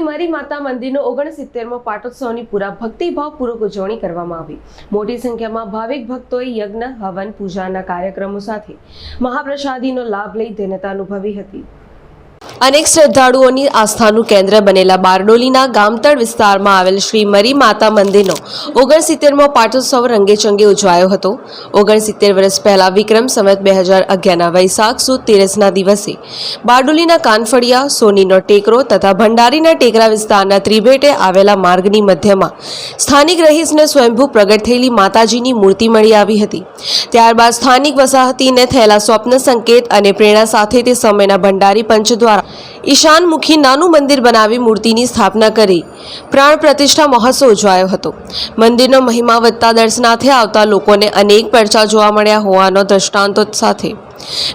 મરી માતા મંદિરનો ઓગણસિત્તેરમો પાટોત્સવની પૂરા ભક્તિભાવપૂર્વક ઉજવણી કરવામાં આવી. મોટી સંખ્યામાં ભાવિક ભક્તોએ યજ્ઞ, હવન પૂજાના કાર્યક્રમો સાથે મહાપ્રસાદીનો લાભ લઈ ધન્યતા અનુભવી હતી. અનેક શ્રદ્ધાળુઓની આસ્થાનું કેન્દ્ર બનેલા બારડોલીના ગામતળ વિસ્તારમાં આવેલ શ્રી મરી માતા મંદિરનો ઓગણસિત્તેરમો પાટોત્સવ રંગેચંગે ઉજવાયો હતો. ઓગણસિત્તેર વર્ષ પહેલા વિક્રમ સંવત બે હજાર અગિયારના વૈશાખ સુદ તેરસના દિવસે બારડોલીના કાનફળિયા, સોનીનો ટેકરો તથા ભંડારીના ટેકરા વિસ્તારના ત્રિભેટે આવેલા માર્ગની મધ્યમાં સ્થાનિક રહીશને સ્વયંભૂ પ્રગટ થયેલી માતાજીની મૂર્તિ મળી આવી હતી. ત્યારબાદ સ્થાનિક વસાહતીને થયેલા સ્વપ્ન સંકેત અને પ્રેરણા સાથે તે સમયના ભંડારી પંચ દ્વારા ઈશાનમુખી નાનું મંદિર બનાવી મૂર્તિની સ્થાપના કરી. પ્રાણ પ્રતિષ્ઠા મહોત્સવ ઉજવાયો હતો. મંદિરનો મહિમા વધતા દર્શનાર્થે આવતા લોકોને અનેક પરચા જોવા મળ્યા હોવાનો દ્રષ્ટાંતો સાથે.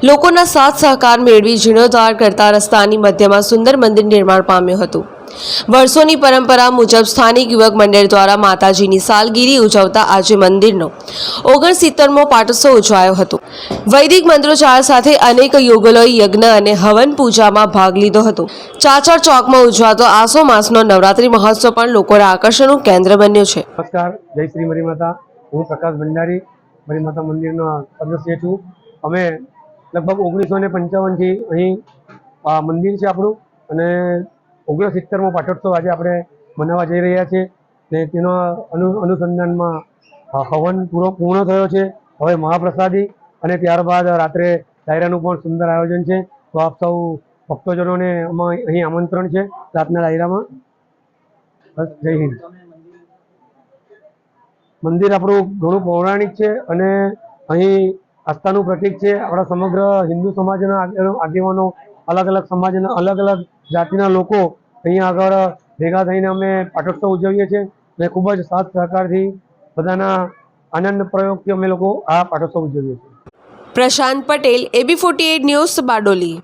લોકોના સાથ સહકાર મેળવી જીર્ણોદ્ધાર કરતા રસ્તાની મધ્યમાં સુંદર મંદિર નિર્માણ પામ્યું હતું. વર્ષોની પરંપરા મુજબ સ્થાનિક યુવક મંડળ દ્વારા માતાજીની સાલગીરી ઉજવતા આજે મંદિરનો ઓગણસિત્તરમો પાટોત્સવ ઉજવાયો હતો. વૈદિક મંત્રોચ્ચાર સાથે અનેક યોગલોએ યજ્ઞ અને હવન પૂજામાં ભાગ લીધો હતો. ચાચર ચોકમાં ઉજવાતો આસો માસનો નવરાત્રી મહોત્સવ પણ લોકોના આકર્ષણનું કેન્દ્ર બન્યો છે. નમસ્કાર, જય શ્રી મરી માતા. હું પ્રકાશ ભંડારી મરી માતા સદસ્ય છું. અમે લગભગ ઓગણીસો ને પંચાવનથી અહીં મંદિર છે આપણું. અને ઓગણસિત્તેરમો પાટોત્સવ આજે આપણે મનાવવા જઈ રહ્યા છીએ ને તેનો અનુ, અનુસંધાનમાં હવન પૂરો, પૂર્ણ થયો છે. હવે મહાપ્રસાદી અને ત્યારબાદ રાત્રે ડાયરાનું પણ સુંદર આયોજન છે. તો આપ સૌ ભક્તજનોને અહીં આમંત્રણ છે રાતના ડાયરામાં. બસ, જય હિન્દ. મંદિર આપણું ઘણું પૌરાણિક છે અને અહીં આસ્થાનું પ્રતીક છે. આપણા સમગ્ર હિન્દુ સમાજના આગે- આગેવાનો અલગ અલગ સમાજના અલગ અલગ જાતિના લોકો અહીંયા આગળ ભેગા થઈને અમે પાટોત્સવ ઉજવીએ છીએ અને ખૂબ જ સાથ સહકારથી બધાના આનંદ પ્રયોગથી અમે લોકો આ પાટોત્સવ ઉજવીએ છીએ. Prashant Patel, AB forty news Bardoli.